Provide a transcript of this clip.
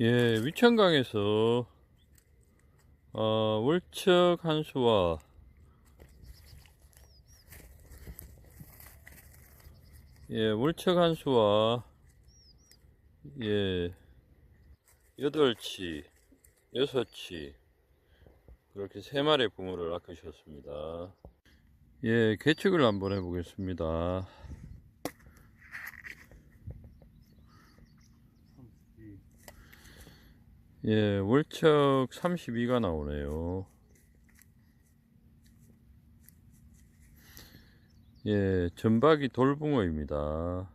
예, 위천강에서 어, 월척 한수와 예, 월척 한수와 예, 여덟치, 여섯치 그렇게 세 마리의 붕어를 낚으셨습니다. 예, 개측을 한번 해보겠습니다. 예, 월척 32가 나오네요. 예, 전박이 돌붕어입니다.